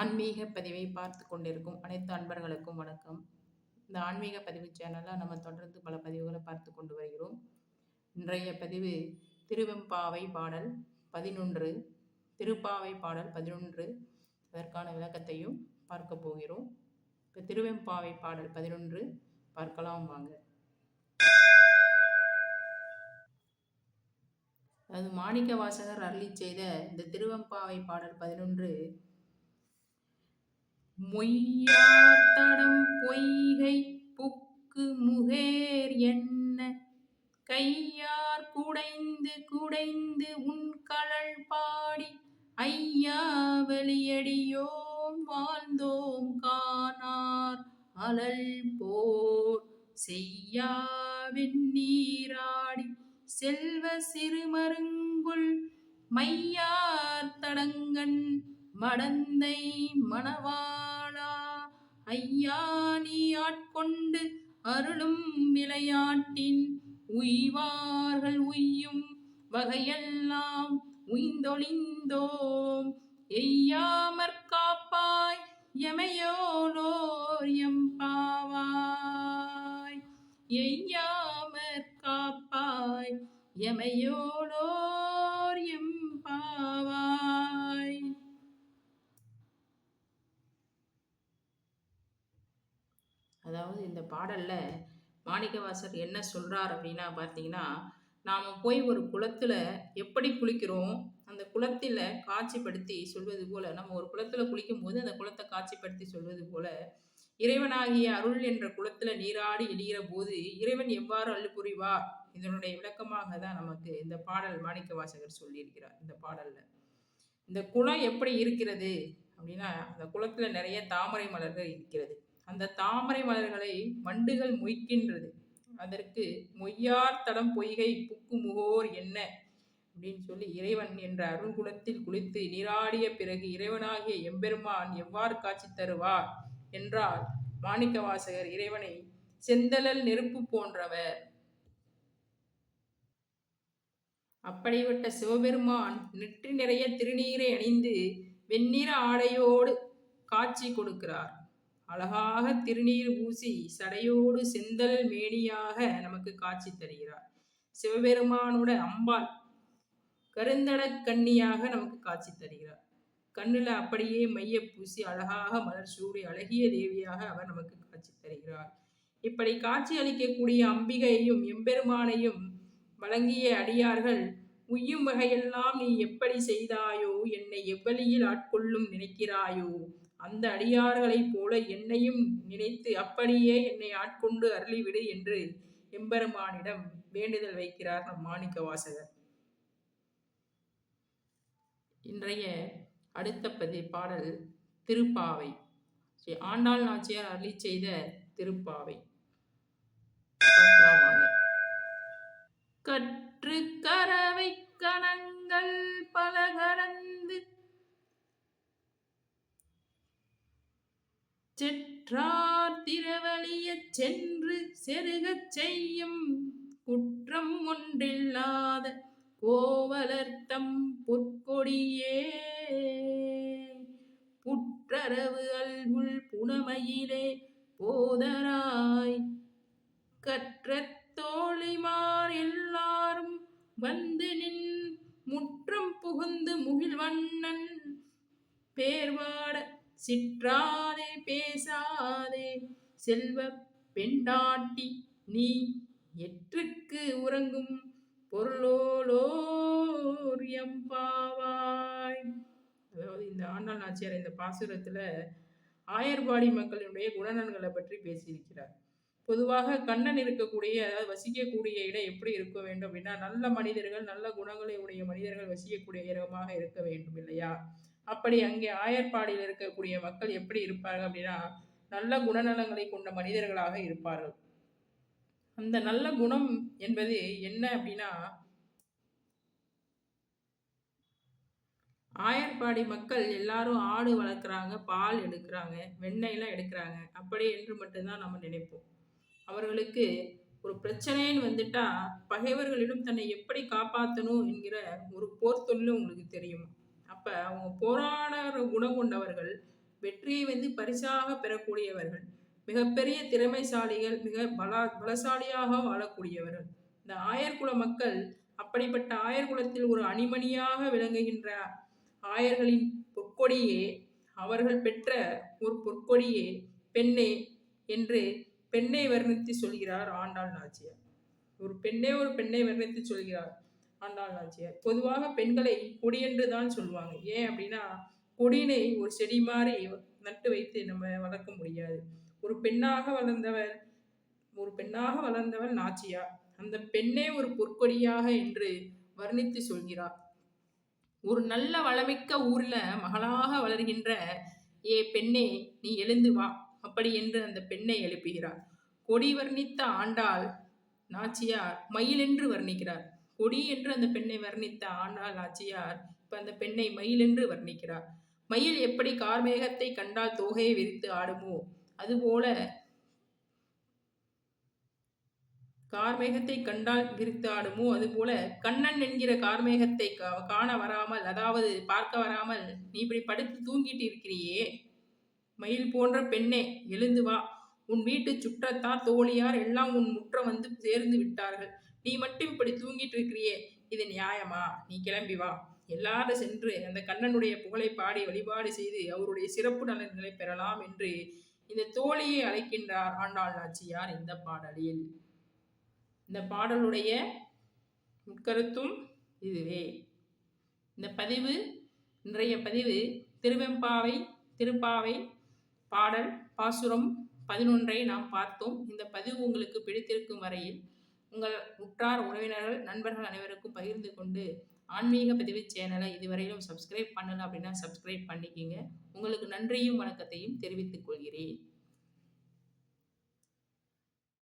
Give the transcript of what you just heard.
ஆன்மீக பதிவை பார்த்து கொண்டிருக்கும் அனைத்து அன்பர்களுக்கும் வணக்கம். இந்த ஆன்மீக பதிவு சேனலில் நம்ம தொடர்ந்து பல பதிவுகளை பார்த்து கொண்டு வருகிறோம். இன்றைய பதிவு திருவெம்பாவை பாடல் பதினொன்று திருப்பாவை பாடல் பதினொன்று. அதற்கான விளக்கத்தையும் பார்க்க போகிறோம். இப்போ திருவெம்பாவை பாடல் பதினொன்று பார்க்கலாம் வாங்க. அது மாணிக்க வாசகர் அருளி செய்த இந்த திருவெம்பாவை பாடல் பதினொன்று மொய்யாத்தடம் பொய்கை புக்கு முகேர் என்ன? கையார் குடைந்து குடைந்து உன் களல் பாடி ஐயா வெளியடியோம் வாழ்ந்தோம் காணார். அலல் போர் செய்யாவின் நீராடி செல்வ சிறுமருங்குள் மையார் தடங்கன் மடந்தை மணவாளா ஐயா நீ ஆட்கொண்டு அருளும் விளையாட்டின் உய்வார்கள் உய்யும் வகையெல்லாம் உய்ந்தொழிந்தோம். எய்யாமற் காப்பாய் எமையோலோர் எம்பாவாய். எய்யாமற் காப்பாய் எமையோலோர் அதாவது இந்த பாடலில் மாணிக்கவாசர் என்ன சொல்கிறார் அப்படின்னா பார்த்தீங்கன்னா நாம் போய் ஒரு குளத்தில் எப்படி குளிக்கிறோம்? அந்த குளத்தில் காட்சிப்படுத்தி சொல்வது போல நம்ம ஒரு குளத்தில் குளிக்கும் போது அந்த குளத்தை காட்சிப்படுத்தி சொல்வது போல இறைவனாகிய அருள் என்ற குளத்தில் நீராடி எழிகிற போது இறைவன் எவ்வாறு அள்ளு புரிவார் இதனுடைய விளக்கமாக தான் நமக்கு இந்த பாடல் மாணிக்க வாசகர் சொல்லியிருக்கிறார் இந்த பாடலில். இந்த குளம் எப்படி இருக்கிறது? அப்படின்னா அந்த குளத்தில் நிறைய தாமரை மலர்கள் இருக்கிறது. அந்த தாமரை மலர்களை வண்டுகள் மொய்க்கின்றது. அதற்கு மொய்யார் தடம் பொய்கை புக்கு முகோர் என்ன? அப்படின்னு சொல்லி இறைவன் என்ற அருள்குலத்தில் குளித்து நீராடிய பிறகு இறைவனாகிய எம்பெருமான் எவ்வாறு காட்சி தருவார்? என்றால் மாணிக்கவாசகர் இறைவனை செந்தலல் நெருப்பு போன்றவர். அப்படிப்பட்ட சிவபெருமான் நெற்றி நிறைய திருநீரை அணிந்து வெண்ணிற ஆடையோடு காட்சி கொடுக்கிறார். அழகாக திருநீர் பூசி சடையோடு செந்தல் மேனியாக நமக்கு காட்சி தருகிறார். சிவபெருமானோட அம்பாள் கருந்தட கண்ணியாக நமக்கு காட்சி தருகிறார். கண்ணில் அப்படியே மைய பூசி அழகாக மலர் சூடி அழகிய தேவியாக அவர் நமக்கு காட்சி தருகிறார். இப்படி காட்சி அளிக்கக்கூடிய அம்பிகையையும் எம்பெருமானையும் வழங்கிய அடியார்கள் உய்யும் வகையெல்லாம் நீ எப்படி செய்தாயோ என்னை எவ்வளியில் ஆட்கொள்ளும் நினைக்கிறாயோ அந்த அடியார்களைப் போல என்னையும் நினைத்து அப்படியே என்னை ஆட்கொண்டு அருளிவிடு என்று எம்பெருமானிடம் வேண்டுதல் வைக்கிறார் நம் மாணிக்க வாசகர் இன்றைய அடுத்த பதி பாடல் திருப்பாவை. ஸ்ரீ ஆண்டாள் நாச்சியார் அருளி செய்த திருப்பாவை. கற்று கரவை கணங்கள் பலகரந்து செற்றார் திரவழியச் சென்று செருகச் செய்யும் குற்றம் ஒன்றில்லாத கோவலர்த்தம் பொற்கொடியே. புற்றரவு அல்குள் புனமையிலே போதராய் கற்ற தோழிமார் எல்லாரும் வந்து நின் முற்றம் புகுந்து முகில்வண்ணன் பேர்வாட சிற்றா பேசாதே. செல்வ பெண்டாட்டி நீ எற்றுக்கு உறங்கும் பொருளோலோர் எம்பாவாய். அதாவது இந்த ஆண்டாள் நாச்சியார் இந்த பாசுரத்தில் ஆயர்பாடி மக்களினுடைய குணநலன்களை பற்றி பேசியிருக்கிறார். பொதுவாக கண்ணன் இருக்கக்கூடிய அதாவது வசிக்கக்கூடிய இடம் எப்படி இருக்க வேண்டும் அப்படின்னா நல்ல மனிதர்கள் நல்ல குணங்களை உடைய மனிதர்கள் வசிக்கக்கூடிய இடமாக இருக்க வேண்டும் இல்லையா? அப்படி அங்கே ஆயர்பாடியில் இருக்கக்கூடிய மக்கள் எப்படி இருப்பார்கள் அப்படின்னா நல்ல குணநலங்களை கொண்ட மனிதர்களாக இருப்பார்கள். அந்த நல்ல குணம் என்பது என்ன அப்படின்னா ஆயர்பாடி மக்கள் எல்லாரும் ஆடு வளர்க்குறாங்க பால் எடுக்கிறாங்க வெண்ணெய்லாம் எடுக்கிறாங்க. அப்படி என்று மட்டும்தான் நம்ம நினைப்போம். அவர்களுக்கு ஒரு பிரச்சனைன்னு வந்துட்டா பகைவர்களிடம் தன்னை எப்படி காப்பாற்றணும் என்கிற ஒரு போர் தொழிலும் உங்களுக்கு தெரியும்? அப்போ அவங்க போராட குணம் கொண்டவர்கள் வெற்றியை வந்து பரிசாக பெறக்கூடியவர்கள் மிகப்பெரிய திறமைசாலிகள் மிக பல பலசாலியாக வாழக்கூடியவர்கள். இந்த ஆயர்குல மக்கள் அப்படிப்பட்ட ஆயர்குலத்தில் ஒரு அணிமணியாக விளங்குகின்ற ஆயர்களின் பொற்கொடியே அவர்கள் பெற்ற ஒரு பொற்கொடியே பெண்ணே என்று பெண்ணை வர்ணித்து சொல்கிறார் ஆண்டாள் நாச்சியார். ஒரு பெண்ணே ஒரு பெண்ணை வர்ணித்து சொல்கிறார். ஆண்டாள் நாச்சியார் பொதுவாக பெண்களை கொடி என்று தான் சொல்லுவாங்க. ஏன் அப்படின்னா கொடியினை ஒரு செடி மாதிரி நட்டு வைத்து நம்ம வளர்க்க முடியாது. ஒரு பெண்ணாக வளர்ந்தவர் ஒரு பெண்ணாக வளர்ந்தவள் நாச்சியார் அந்த பெண்ணே ஒரு பொற்கொடியாக என்று வர்ணித்து சொல்கிறார். ஒரு நல்ல வளமிக்க ஊர்ல மகளாக வளர்கின்ற ஏ பெண்ணே நீ எழுந்து வா அப்படி என்று அந்த பெண்ணை எழுப்புகிறார். கொடி வர்ணித்த ஆண்டாள் நாச்சியார் மயில் என்று வர்ணிக்கிறார். கொடி என்று அந்த பெண்ணை வர்ணித்த ஆண்டாள் ஆச்சியார் இப்ப அந்த பெண்ணை மயில் என்று வர்ணிக்கிறார். மயில் எப்படி கார்மேகத்தை கண்டால் தோகையை விரித்து ஆடுமோ? அதுபோல கார்மேகத்தை கண்டால் விரித்து ஆடுமோ? அதுபோல கண்ணன் என்கிற கார்மேகத்தை காண வராமல் அதாவது பார்க்க வராமல் நீ இப்படி படுத்து தூங்கிட்டு இருக்கிறியே. மயில் போன்ற பெண்ணே எழுந்து வா. உன் வீட்டு சுற்றத்தார் தோழியார் எல்லாம் உன் முற்றம் வந்து சேர்ந்து விட்டார்கள். நீ மட்டும் இப்படி தூங்கிட்டு இருக்கிறியே இது நியாயமா? நீ கிளம்பி வா. எல்லாரும் சென்று அந்த கண்ணனுடைய புகழை பாடி வழிபாடு செய்து அவருடைய சிறப்பு நலன்களை பெறலாம் என்று இந்த தோழியை அழைக்கின்றார் ஆண்டாள் நாச்சியார் இந்த பாடலில். இந்த பாடலுடைய உட்கருத்தும் இதுவே. இந்த பதிவு இன்றைய பதிவு திருவெம்பாவை திருப்பாவை பாடல் பாசுரம் பதினொன்றை நாம் பார்த்தோம். இந்த பதிவு உங்களுக்கு பிடித்திருக்கும் வரையில் உங்கள் உற்றார் உறவினர்கள் நண்பர்கள் அனைவருக்கும் பகிர்ந்து கொண்டு ஆன்மீக பதிவு சேனலை இதுவரையிலும் சப்ஸ்கிரைப் பண்ணலை அப்படின்னா சப்ஸ்கிரைப் பண்ணிக்கிங்க. உங்களுக்கு நன்றியும் வணக்கத்தையும் தெரிவித்துக் கொள்கிறேன்.